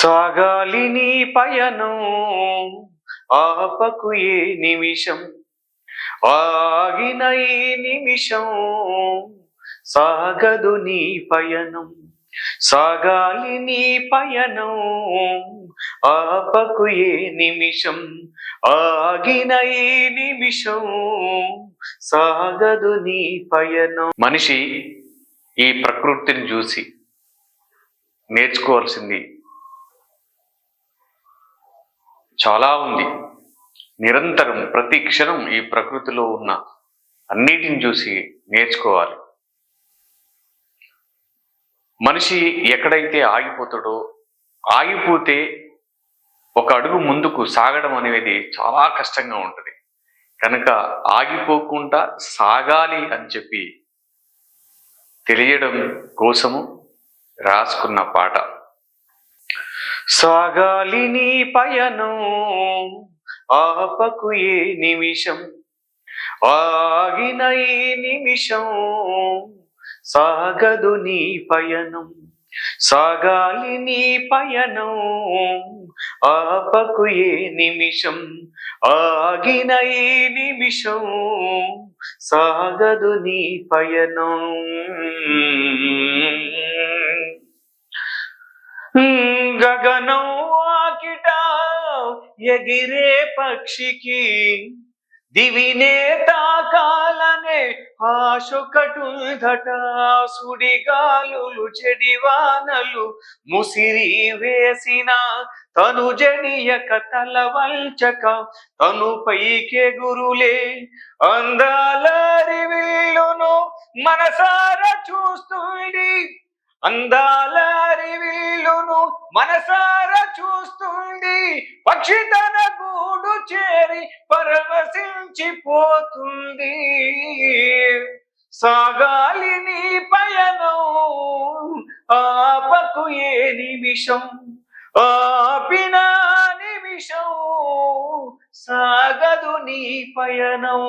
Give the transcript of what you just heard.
సాగాలి నీ పయనం ఆపకు ఏ నిమిషం? ఆగిన ఈ నిమిషం సాగదు నీ పయనం. సాగాలి నీ పయనం ఆపకు ఏ నిమిషం? ఆగిన ఈ నిమిషం సాగదు నీ పయనం. మనిషి ఈ ప్రకృతిని చూసి నేర్చుకోవాల్సింది చాలా ఉంది. నిరంతరం ప్రతి క్షణం ఈ ప్రకృతిలో ఉన్న అన్నిటిని చూసి నేర్చుకోవాలి. మనిషి ఎక్కడైతే ఆగిపోతాడో ఆగిపోతే ఒక అడుగు ముందుకు సాగడం అనేది చాలా కష్టంగా ఉంటుంది. కనుక ఆగిపోకుండా సాగాలి అని చెప్పి తెలియడం కోసము రాసుకున్న పాట. సాగాలి నీ పయనం ఆపకు ఏ నిమిషం? ఆగిన ఈ నిమిషం సాగదు నీ పయనం. సాగాలి నీ పయనం ఆపకు ఏ నిమిషం? ఆగిన ఈ నిమిషం సాగదు నీ పయనం. గగనం ఆకిట ఎగిరే పక్షికి. దివినే తాకాలనే ఆశొకటుందట సుడిగాలులు చెడివానలు ముసిరి వేసిన తను జడియక తల వంచక తను పైకెగురులే అందాలరి విల్లును మనసార చూస్తుంది అందాల విల్లును మనసార చూస్తుంది పక్షి తన గూడు చేరి పరవశించిపోతుంది సాగాలి నీ పయనం ఆపకు ఏ నిమిషం ఆపిన నిమిషం సాగదు నీ పయనం.